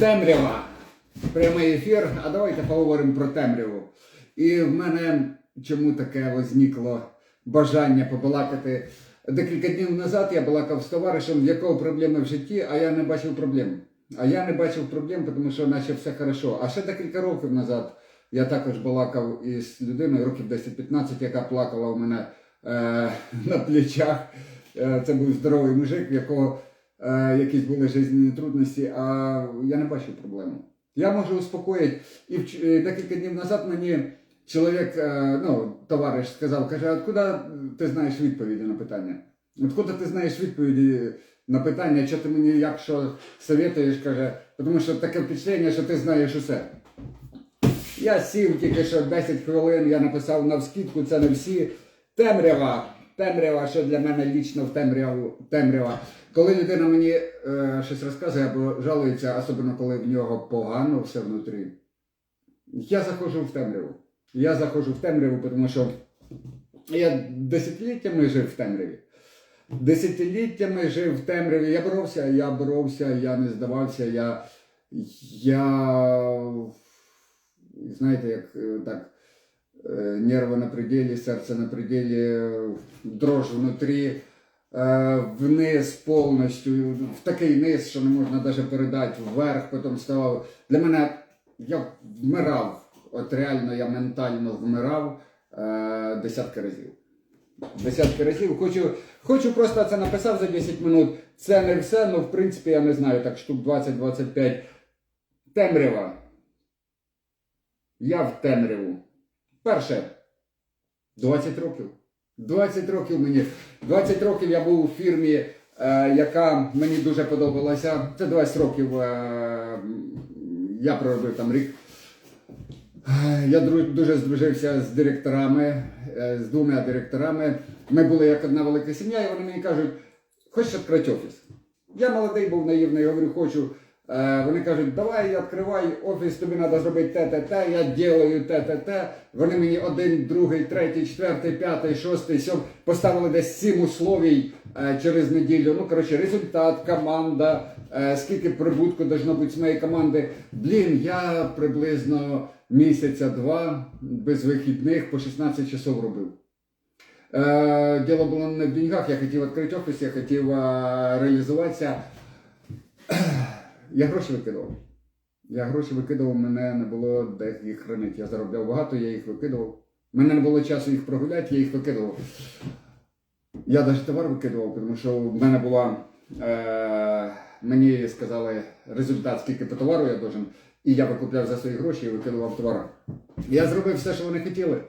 Темрява. Прямий ефір. А давайте поговоримо про темряву. І в мене чому таке возникло бажання побалакати. Декілька днів назад я балакав з товаришем, в якого проблеми в житті, а я не бачив проблем. А я не бачив проблем, тому що наче все хорошо. А ще декілька років назад я також балакав із людиною, років 10-15, яка плакала у мене е, на плечах. Е, це був здоровий мужик, в якого якісь були життєві трудності, а я не бачив проблему. Я можу успокоїти. І е, декілька днів назад мені чоловік, е, ну, товариш сказав, каже, откуда ти знаєш відповіді на питання? Откуда ти знаєш відповіді на питання, що ти мені як що советуєш, каже, тому що таке впечатлення, що ти знаєш усе. Я сів тільки що 10 хвилин, я написав навскідку, це не всі. Темрява. Темрява, що для мене лічно в темряву, темрява. Коли людина мені е, щось розказує або жалується, особливо коли в нього погано все внутрі, я заходжу в темряву. Я заходжу в темряву, тому що я десятиліттями жив в темряві. Десятиліттями жив в темряві. Я боровся, я боровся, я не здавався, я. я знаєте, як е, так, е, нерви на пределі, серце на пределі, е, дрож внутрі, е, вниз повністю, в такий низ, що не можна навіть передати, вверх, потім ставав. Для мене я вмирав, от реально я ментально вмирав е, десятки разів. Десятки разів. Хочу, хочу просто це написав за 10 минут. Це не все, ну в принципі я не знаю, так штук 20-25. Темрява. Я в темряву. Перше. 20 років. 20 років мені. 20 років я був у фірмі, е, яка мені дуже подобалася. Це 20 років е, я проробив там рік. Я дуже здружився з директорами, е, з двома директорами. Ми були як одна велика сім'я, і вони мені кажуть, хочеш відкрити офіс? Я молодий був наївний, я говорю, хочу. Е, Вони кажуть, давай відкривай офіс, тобі треба зробити те, те, те, я ділаю те, те, те. Вони мені один, другий, третій, четвертий, п'ятий, шостий, сьом поставили десь сім условій е, через неділю. Ну, коротше, результат, команда, е, скільки прибутку должно бути з моєї команди. Блін, я приблизно місяця два без вихідних по 16 часов робив. Діло було не в деньгах, я хотів відкрити офіс, я хотів реалізуватися. Я гроші викидував. Я гроші викидував, мене не було де їх хранити. Я заробляв багато, я їх викидував. Мене не було часу їх прогуляти, я їх викидував. Я навіть товар викидував, тому що в мене була. Е, мені сказали результат, скільки по товару я должен, і я викупляв за свої гроші і викидував товар. Я зробив все, що вони хотіли.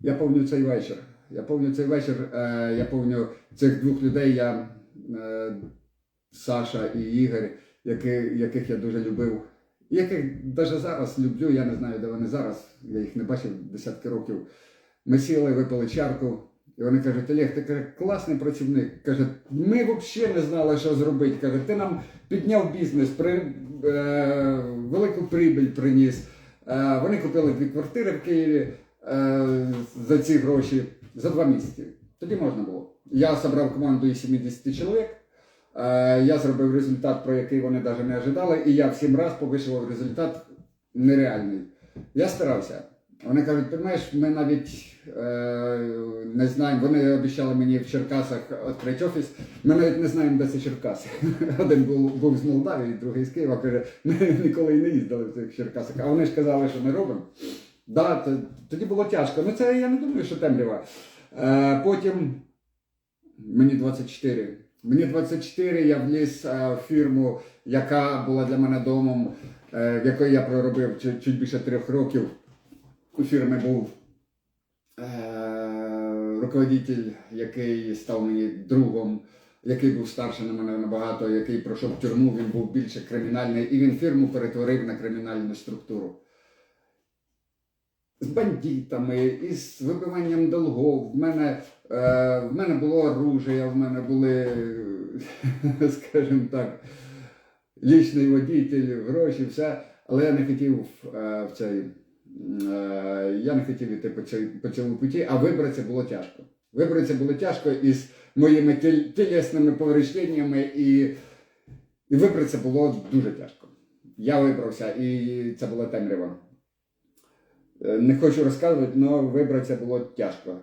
Я пам'ятаю цей вечір. Я пам'ятаю цей вечір, е, я пам'ятаю цих двох людей, я, е, Саша і Ігор, які, яких я дуже любив. Яких навіть зараз люблю, я не знаю, де вони зараз, я їх не бачив десятки років. Ми сіли, випили чарку, і вони кажуть, Олег, ти каже, класний працівник. Каже, ми взагалі не знали, що зробити. Каже, ти нам підняв бізнес, при, е, велику прибіль приніс. Е, вони купили дві квартири в Києві е, за ці гроші за два місяці. Тоді можна було. Я зібрав команду із 70 чоловік. Е, Я зробив результат, про який вони навіть не ожидали, і я в сім разів повишував результат нереальний. Я старався. Вони кажуть, розумієш, ми навіть е, не знаємо, вони обіцяли мені в Черкасах відкрити офіс. Ми навіть не знаємо, де це Черкаси. Один був, був з Молдавії, другий з Києва. Каже, ми ніколи і не їздили в цих Черкасах. А вони ж казали, що ми робимо. Да, тоді було тяжко. Ну це я не думаю, що темрява. Е, потім мені 24. Мені 24, я вліз е, в фірму, яка була для мене домом, е, в якої я проробив чуть, більше трьох років. У фірмі був е, руководитель, який став мені другом, який був старший на мене набагато, який пройшов тюрму, він був більше кримінальний, і він фірму перетворив на кримінальну структуру. З бандитами, із вибиванням долгов. В мене, е, в мене було оружие, в мене були, е, скажімо так, лічний водитель, гроші, все. Але я не хотів е, в цей. е, Я не хотів йти по, цьому путі, а вибратися було тяжко. Вибратися було тяжко із моїми тіл- тілесними поврежденнями і І вибратися було дуже тяжко. Я вибрався, і це була темрява. Е, Не хочу розказувати, але вибратися було тяжко.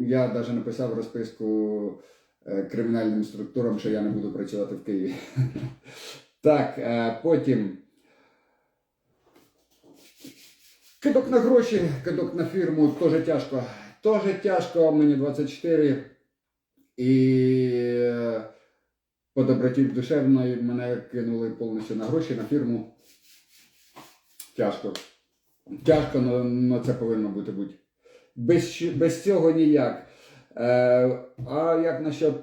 Я навіть написав розписку е, кримінальним структурам, що я не буду працювати в Києві. Так, е, потім. Кидок на гроші, кидок на фірму теж тяжко. Теж тяжко, мені 24. І е, по доброті душевної мене кинули повністю на гроші, на фірму. Тяжко. Тяжко, але це повинно бути будь. Без, без цього ніяк. Е, а як насчет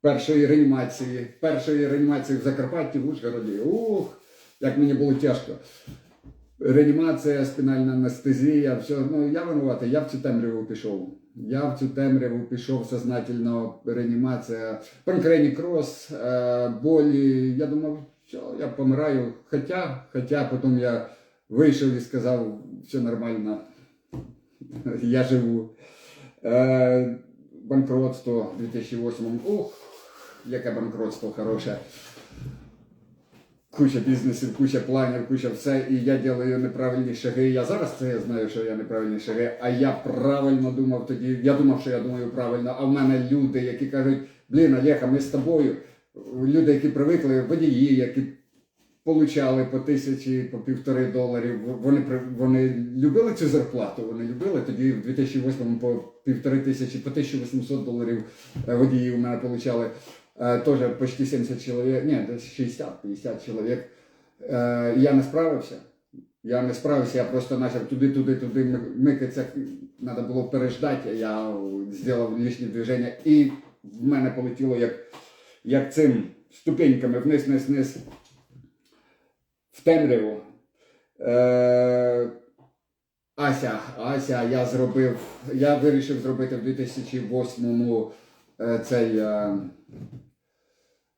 першої реанімації? Першої реанімації в Закарпатті, в Ужгороді. Ух, як мені було тяжко. Реанімація, спінальна анестезія, все. Ну, я винуватий, я в цю темряву пішов. Я в цю темряву пішов сознательно, реанімація, панкрені крос, е, болі. Я думав, що я помираю. Хоча, хоча потім я вийшов і сказав, все нормально, я живу. Е, банкротство в 2008 Ух, яке банкротство хороше. Куча бізнесів, куча планів, куча все, і я ділаю неправильні шаги. Я зараз це знаю, що я неправильні шаги, а я правильно думав тоді. Я думав, що я думаю правильно. А в мене люди, які кажуть, блін, Олега, ми з тобою. Люди, які привикли, водії, які получали по тисячі, по півтори доларів. Вони вони любили цю зарплату. Вони любили тоді в 2008 по півтори тисячі, по 1800 доларів е, водії у мене получали. Тоже почти 70 чоловік, ні, десь 60-50 чоловік. Е, Я не справився. Я не справився, я просто почав туди, туди, туди ми- микатися. Треба було переждати. Я зробив лишні движення і в мене полетіло як, як цим ступеньками вниз, вниз, вниз в темряву. Е, Ася, Ася, я зробив, я вирішив зробити в 2008 е, цей е,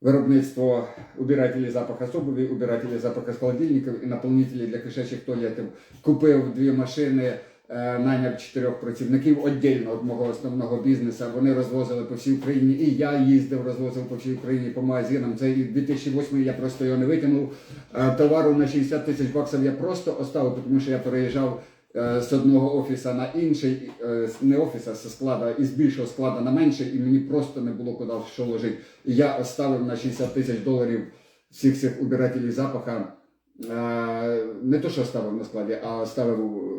виробництво убирателі запаха обуви, убирателі запаха з холодильників і наповнителі для кишечих туалетів. Купив дві машини, е, наняв чотирьох працівників віддільно від мого основного бізнесу. Вони розвозили по всій Україні, і я їздив, розвозив по всій Україні по магазинам. Це і 2008 я просто його не витягнув. Е, Товару на 60 тисяч баксів я просто оставив, тому що я переїжджав е, з одного офіса на інший, не офіса, з складу, із більшого складу на менший, і мені просто не було куди що ложити. І я оставив на 60 тисяч доларів всіх цих убирателів запаха. Не то, що оставив на складі, а оставив дв-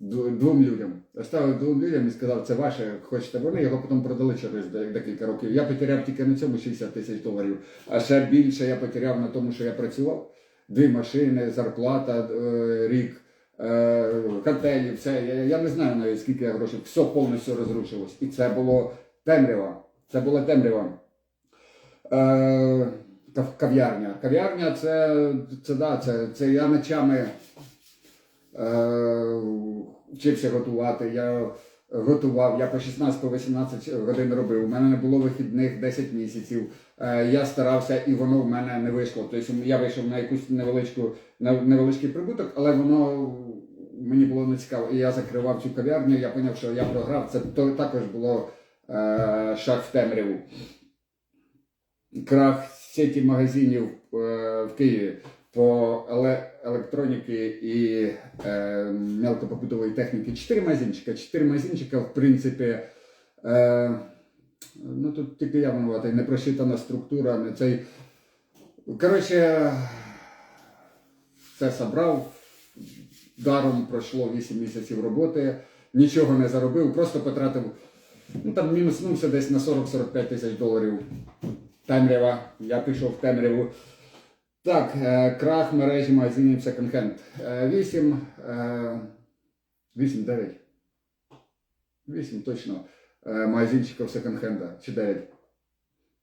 двом людям. Оставив двом людям і сказав, це ваше, хочете. Вони його потім продали через декілька років. Я потеряв тільки на цьому 60 тисяч доларів. А ще більше я потеряв на тому, що я працював. Дві машини, зарплата, е, рік, е, готелі, все. Я, не знаю навіть скільки я грошей. Все повністю розрушилось. І це було темрява. Це була темрява. Е, кав'ярня. Кав'ярня це, це, да, це, це я ночами е, вчився готувати. Я готував, я по 16-18 годин робив. У мене не було вихідних 10 місяців. Е, я старався і воно в мене не вийшло. Тобто я вийшов на якусь невеличку, невеличкий прибуток, але воно мені було не цікаво. І я закривав цю кав'ярню, я зрозумів, що я програв. Це то, також було е, шаг в темряву. Крах сеті магазинів е, в Києві по еле- електроніки і е, мелкопобутової техніки. Чотири магазинчика. Чотири магазинчика, в принципі, е, ну тут тільки я винуватий, не просчитана структура, не цей. Коротше, все собрав. Даром пройшло 8 місяців роботи, нічого не заробив, просто потратив, ну там мінуснувся десь на 40-45 тисяч доларів. Темрява, я пішов в темряву. Так, е, крах мережі магазинів секонд-хенд. 8, 8, 9. 8 точно е, магазинчиків секонд-хенда, чи 9.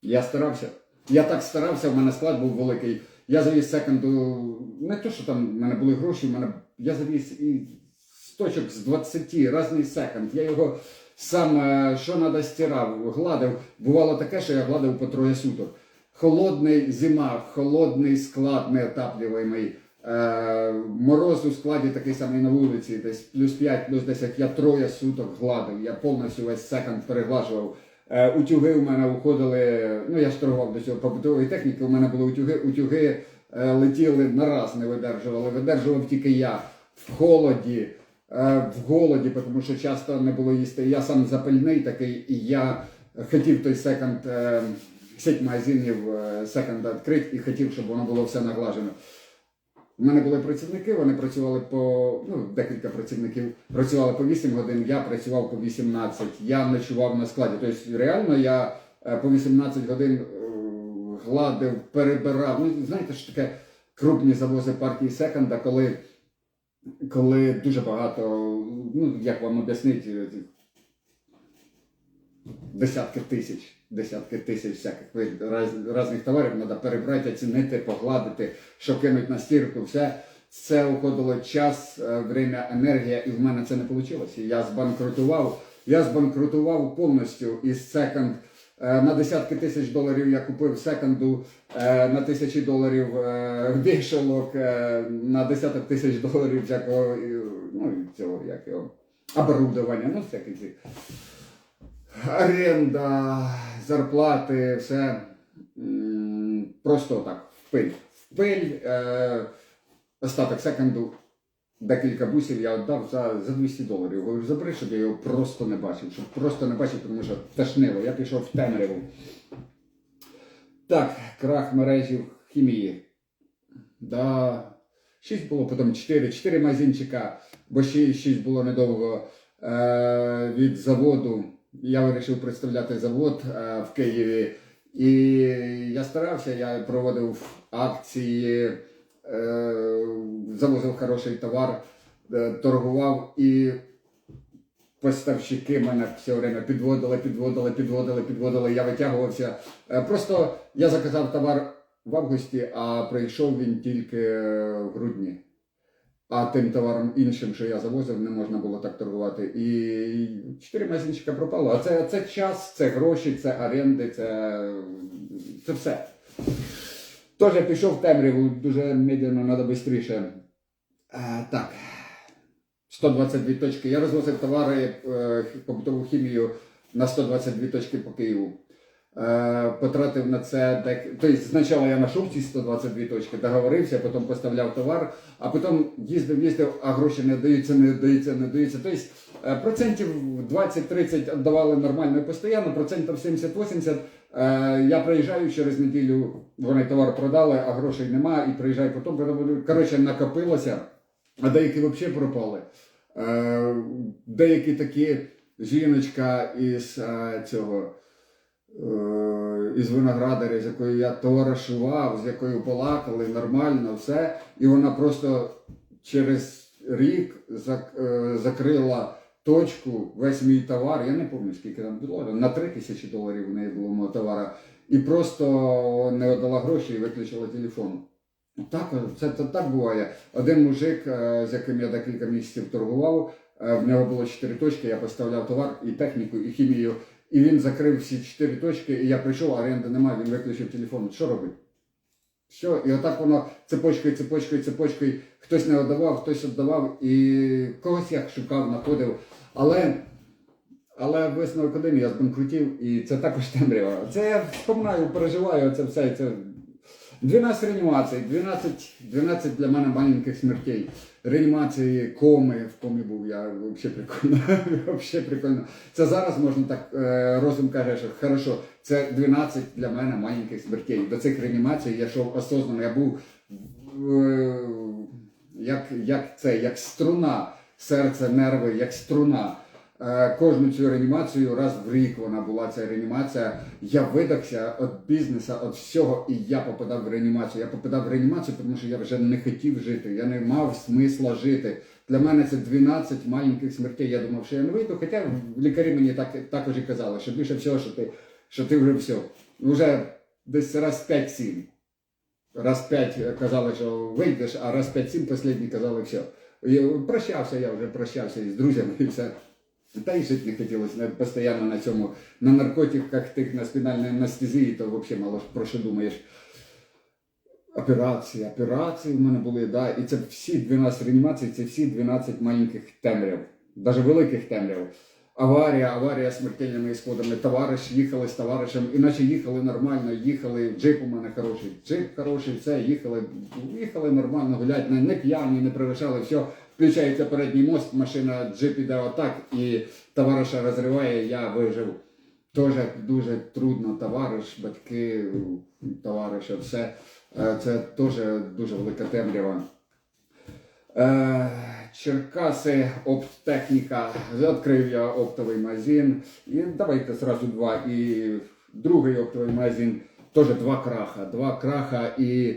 Я старався. Я так старався, в мене склад був великий. Я завіз секонду, не то, що там в мене були гроші, в мене я завіз і з точок з 20 різний секонд. Я його сам е, що треба стирав, гладив. Бувало таке, що я гладив по троє суток. Холодний зима, холодний склад неотаплюваний. Е, мороз у складі такий самий на вулиці, десь плюс 5, плюс 10. Я троє суток гладив. Я повністю весь секонд переглажував. Е, Утюги у мене уходили, ну я ж торгував до цього побутової техніки, у мене були утюги, утюги е, летіли на раз, не видержували. Видержував тільки я в холоді, е, в голоді, тому що часто не було їсти. Я сам запальний такий, і я хотів той секонд, е, сеть магазинів секонда відкрити і хотів, щоб воно було все наглажено. У мене були працівники, вони працювали по ну, декілька працівників працювали по 8 годин, я працював по 18, я ночував на складі. Тобто реально я е, по 18 годин е, гладив, перебирав. Ну, знаєте, що таке крупні завози партії секонда, коли, коли дуже багато, ну як вам об'яснити, десятки тисяч, десятки тисяч всяких різних товарів треба перебрати, оцінити, погладити, що кинуть на стірку, все. Це уходило час, е, время, енергія, і в мене це не вийшло. Я збанкрутував. Я збанкрутував повністю із секонд. Е, На десятки тисяч доларів я купив секонду, е, на тисячі доларів вішалок, на десяток тисяч доларів всякого, ну, цього, як його, оборудовання, ну, всякі ці оренда, зарплати, все просто так, в пиль. В пиль е, остаток секунду, декілька бусів я віддав за, за 200 доларів. Говорю, забери, щоб я його просто не бачив, щоб просто не бачив, тому що тошнило. Я пішов в темряву. Так, крах мережі хімії. Да. Шість було, потім чотири. Чотири магазинчика, бо ще шість було недовго е, від заводу. Я вирішив представляти завод е, в Києві. І я старався, я проводив акції, е, завозив хороший товар, е, торгував і поставщики мене все время підводили, підводили, підводили, підводили. Я витягувався. Просто я заказав товар в августі, а прийшов він тільки в грудні. А тим товаром іншим, що я завозив, не можна було так торгувати. І чотири магазинчика пропало. А це, це час, це гроші, це оренди, це, це все. Тож я пішов в темряву, дуже медленно, треба швидше. Так. 122 точки. Я розвозив товари, е, побутову хімію на 122 точки по Києву. Е, потратив на це дек... Тобто спочатку я знайшов ці 122 точки, договорився, потім поставляв товар, а потім їздив, їздив, а гроші не даються, не даються, не даються. Тобто процентів 20-30 віддавали нормально і постійно, процентів 70-80. Е, я приїжджаю через неділю, вони товар продали, а грошей нема, і приїжджаю потім. Коротше, накопилося, а деякі взагалі пропали. Деякі такі жіночка із цього із виноградаря, з якою я товаришував, з якою балакали нормально, все. І вона просто через рік е, закрила точку, весь мій товар. Я не пам'ятаю, скільки там було, на 3 тисячі доларів в неї було мого товара. І просто не віддала гроші і виключила телефон. Так, це, так буває. Один мужик, е, з яким я декілька місяців торгував, е, в нього було чотири точки, я поставляв товар і техніку, і хімію. І він закрив всі чотири точки, і я прийшов, оренди немає, він виключив телефон. Що робить? Все, і отак воно цепочкою, цепочкою, цепочкою. Хтось не віддавав, хтось віддавав, і когось я шукав, знаходив. Але, але висновок один, я збанкрутів, і це також темрява. Це я вспоминаю, переживаю це все. Це 12 реанімацій, 12, 12 для мене маленьких смертей. Реанімації, коми, в комі був я взагалі прикольно. Взагалі прикольно. Це зараз можна так, е, розум каже, що хорошо, це 12 для мене маленьких смертей. До цих реанімацій я йшов осознанно, я був е, як, як це, як струна, серце, нерви, як струна. Е, Кожну цю реанімацію раз в рік вона була ця реанімація. Я видахся від бізнесу, від всього, і я попадав в реанімацію. Я попадав в реанімацію, тому що я вже не хотів жити. Я не мав смисла жити. Для мене це 12 маленьких смертей. Я думав, що я не вийду. Хоча лікарі мені так, також і казали, що більше всього, що ти, що ти вже все. Вже десь раз 5-7. Раз 5 казали, що вийдеш, а раз 5-7 останні казали все. І прощався я вже прощався із друзями і все. Та й жити не хотілося постійно на цьому, на наркотиках тих на спінальній анестезії, то взагалі мало про що думаєш. Операції, операції в мене були, да, і це всі 12 реанімацій, це всі 12 маленьких темряв, навіть великих темряв. аварія, аварія з смертельними ісходами. Товариш їхали з товаришем, іначе їхали нормально, їхали, джип у мене хороший, джип хороший, все, їхали, їхали нормально гулять, не, не п'яні, не превишали, все. Включається передній мост, машина джип іде отак, і товариша розриває, я вижив. Тоже дуже трудно, товариш, батьки, товариша, все. Е, Це теж дуже велика темрява. Е, Черкаси, оптехніка. Відкрив я оптовий магазин. І давайте зразу два. І другий оптовий магазин теж два краха. Два краха і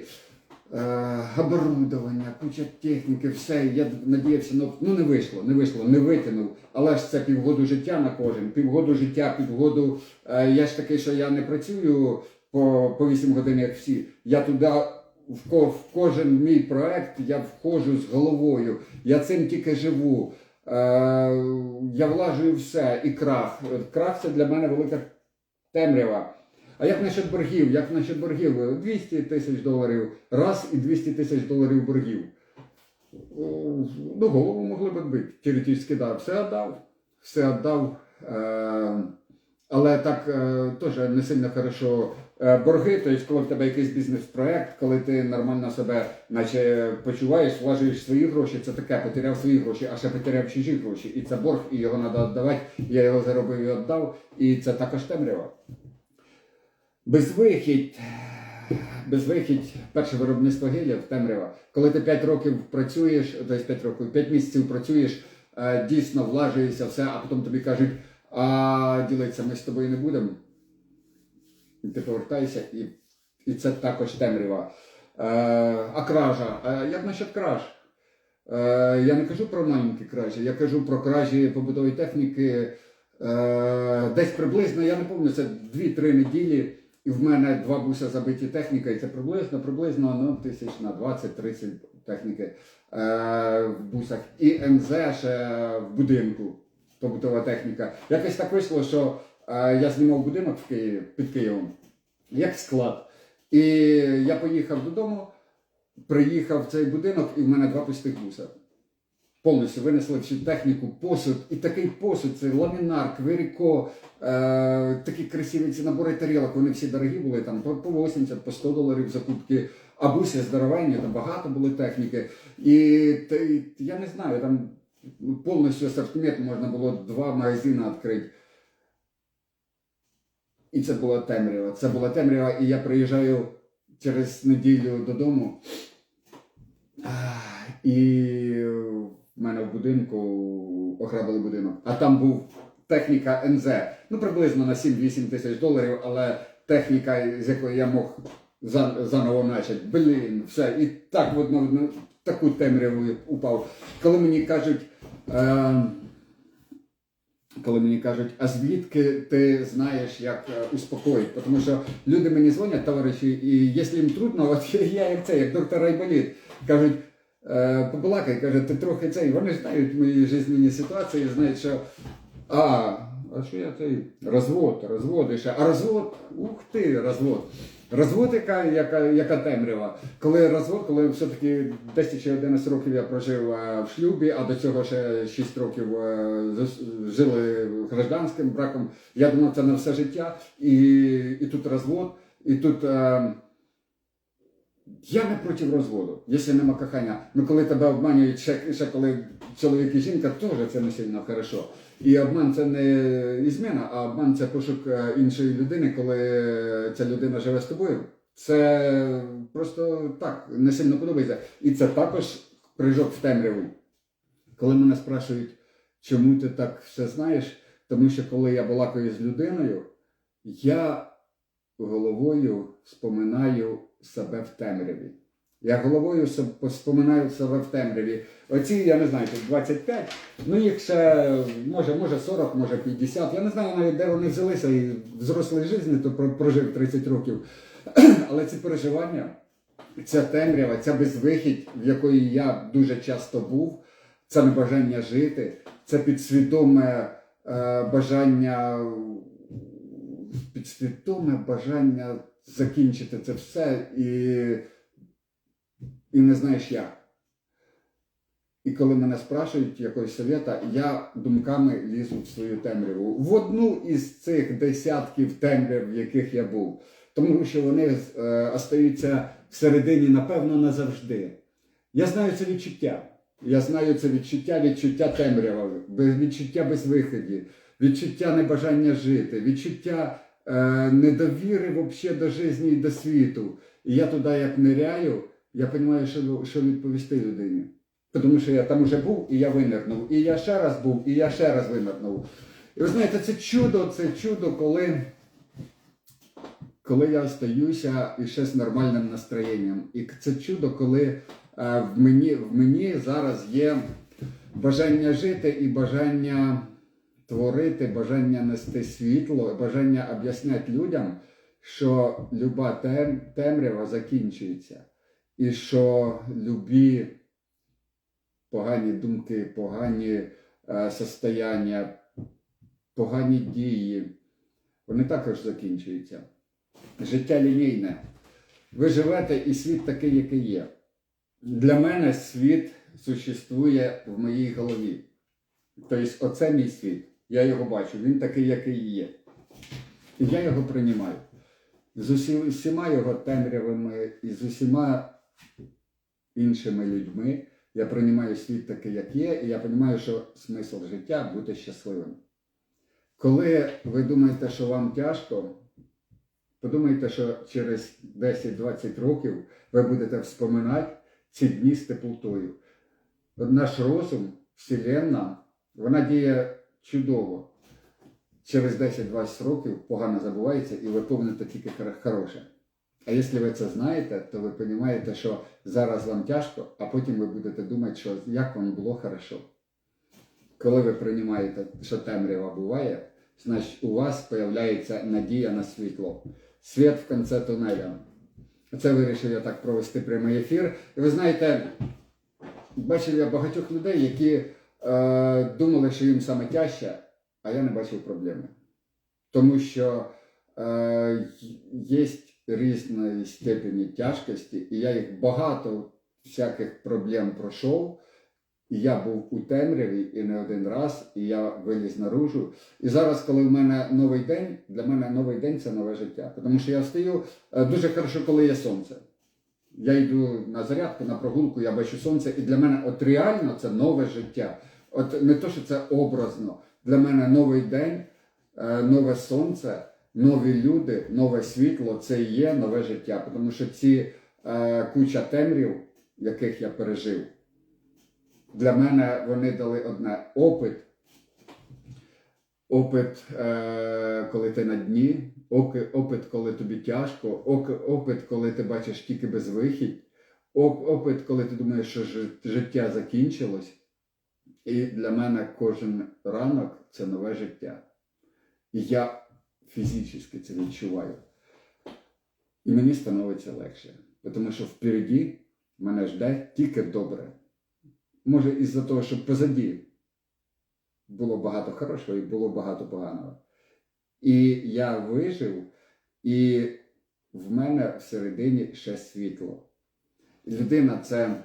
оборудовання, куча техніки, все. Я надіявся, ну, ну не вийшло, не вийшло, не витягнув. Але ж це півгоду життя на кожен. Півгоду життя, півгоду. Е, я ж такий, що я не працюю по, по 8 годин, як всі. Я туди в, в кожен мій проект я входжу з головою. Я цим тільки живу. Е, я влажую все і крах. Крах це для мене велика темрява. А як насчет боргів? Як насчет боргів? 200 тисяч доларів раз і 200 тисяч доларів боргів. О, Ну, голову могли б відбити. Теоретично, да. Все віддав. Все віддав. Е, але так е, теж не сильно хорошо. Е, борги, тобто, коли в тебе якийсь бізнес-проект, коли ти нормально себе наче почуваєш, влажуєш свої гроші, це таке, потеряв свої гроші, а ще потеряв чужі гроші. І це борг, і його треба віддавати. Я його заробив і віддав, і це також темрява. Безвихідь. Безвихідь, перше виробництво гелів, темрява. Коли ти 5 років працюєш, тобто 5 років, 5 місяців працюєш, е, дійсно влажуєшся все, а потім тобі кажуть, а ділитися ми з тобою не будемо. І ти повертаєшся, і, і це також темрява. Е, а кража. Е, як насчет краж? Я не кажу про маленькі кражі, я кажу про кражі побутової техніки. Десь приблизно, я не пам'ятаю, це 2-3 неділі, і в мене два буса забиті техніка, і це приблизно, приблизно ну, тисяч на 20-30 техніки е, в бусах. І МЗ ще в будинку, побутова техніка. Якось так вийшло, що е, я знімав будинок в Києві, під Києвом, як склад. І я поїхав додому, приїхав в цей будинок, і в мене два пустих буса. Повністю винесли всю техніку, посуд. І такий посуд, це ламінар, квиріко, е, такі красиві ці набори тарілок, вони всі дорогі були, там по, по 80, по 100 доларів закупки. А буси здоровенні, там багато було техніки. І та, я не знаю, там повністю асортимент можна було два магазини відкрити. І це була темрява. Це була темрява, і я приїжджаю через неділю додому. І в мене в будинку ограбили будинок. А там був техніка НЗ. Ну, приблизно на 7-8 тисяч доларів, але техніка, з якої я мог заново почати. Блін, все. І так в одну, в таку темряву упав. Коли мені кажуть. Е, коли мені кажуть, а звідки ти знаєш, як е, успокоїти? Тому що люди мені дзвонять, товариші, і якщо їм трудно, от я як це, як доктор Айболіт, кажуть, побалакай, каже, ти трохи цей, вони знають мої життєві ситуації, знають, що а, а що я цей? Розвод, розвод, і ще. А розвод, ух ти, розвод. Розвод, яка, яка, яка темрява. Коли розвод, коли все-таки 10 чи 11 років я прожив е, в шлюбі, а до цього ще 6 років е, жили гражданським браком, я думав, це на все життя. І, і тут розвод, і тут. Я не проти розводу, якщо нема кохання. Ну коли тебе обманюють, ще, ще коли чоловік і жінка, теж це не сильно хорошо. І обман це не ізміна, а обман це пошук е, іншої людини, коли ця людина живе з тобою. Це просто так, не сильно подобається. І це також прыжок в темряву. Коли мене спрашують, чому ти так все знаєш, тому що коли я балакаю з людиною, я головою споминаю себе в темряві. Я головою споминаю себе в темряві. Оці, я не знаю, тут 25, ну їх ще може, може 40, може 50. Я не знаю навіть, де вони взялися і в взрослій житті, то прожив 30 років. Але ці переживання, ця темрява, ця безвихідь, в якої я дуже часто був, це небажання жити, це підсвідоме е, бажання, підсвідоме бажання закінчити це все і, і не знаєш як. І коли мене спрашують якогось совета, я думками лізу в свою темряву. В одну із цих десятків темряв, в яких я був. Тому що вони е, остаються всередині, напевно, назавжди. Я знаю це відчуття. Я знаю це відчуття, відчуття темрява, відчуття безвиході, відчуття небажання жити, відчуття недовіри вообще до життя і до світу. І я туди як ниряю, я розумію, що, що відповісти людині. Тому що я там вже був і я винирнув. І я ще раз був, і я ще раз винирнув. І ви знаєте, це чудо, це чудо, коли, коли я остаюся і ще з нормальним настроєнням. І це чудо, коли е, в, мені, в мені зараз є бажання жити і бажання творити, бажання нести світло, бажання об'ясняти людям, що люба тем, темрява закінчується. І що любі погані думки, погані е, состояння, погані дії, вони також закінчуються. Життя лінійне. Ви живете і світ такий, який є. Для мене світ существує в моїй голові. Тобто, оце мій світ. Я його бачу, він такий, який є. І я його приймаю. З усіма його темрявами і з усіма іншими людьми я приймаю світ такий, як є, і я розумію, що смисл життя бути щасливим. Коли ви думаєте, що вам тяжко, подумайте, що через 10-20 років ви будете вспоминати ці дні з теплотою. От Наш розум, Вселенна, вона діє чудово. Через 10-20 років погано забувається і ви помните тільки хороше. А якщо ви це знаєте, то ви розумієте, що зараз вам тяжко, а потім ви будете думати, що як вам було хорошо. Коли ви приймаєте, що темрява буває, значить у вас з'являється надія на світло. Світ в кінці тунеля. Це вирішив я так провести прямий ефір. І ви знаєте, бачив я багатьох людей, які думали, що їм саме тяжче, а я не бачив проблеми. Тому що е, є різної степені тяжкості, і я їх багато всяких проблем пройшов. І я був у темряві і не один раз, і я виліз наружу. І зараз, коли в мене новий день, для мене новий день це нове життя. Тому що я встаю е, дуже хорошо, коли є сонце. Я йду на зарядку, на прогулку, я бачу сонце, і для мене от реально це нове життя. От не то, що це образно. Для мене новий день, е, нове сонце, нові люди, нове світло це і є нове життя. Тому що ці е, куча темрів, яких я пережив, для мене вони дали одне опит. Опит, е, коли ти на дні, опит, коли тобі тяжко, опит, коли ти бачиш тільки безвихідь, опит, коли ти думаєш, що життя закінчилось. І для мене кожен ранок це нове життя. І я фізично це відчуваю. І мені становиться легше, тому що впереді мене жде тільки добре. Може, із-за того, що позаді було багато хорошого і було багато поганого. І я вижив, і в мене всередині ще світло. Людина це,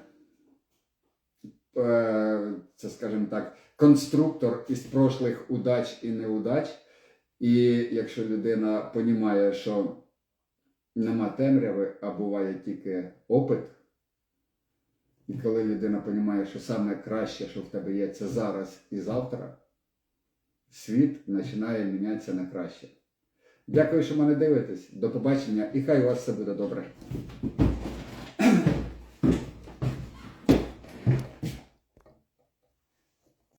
це, скажімо так, конструктор із прошлих удач і неудач. І якщо людина розуміє, що нема темряви, а буває тільки опит, і коли людина розуміє, що саме краще, що в тебе є, це зараз і завтра, світ починає мінятися на краще. Дякую, що мене дивитесь. До побачення і хай у вас все буде добре.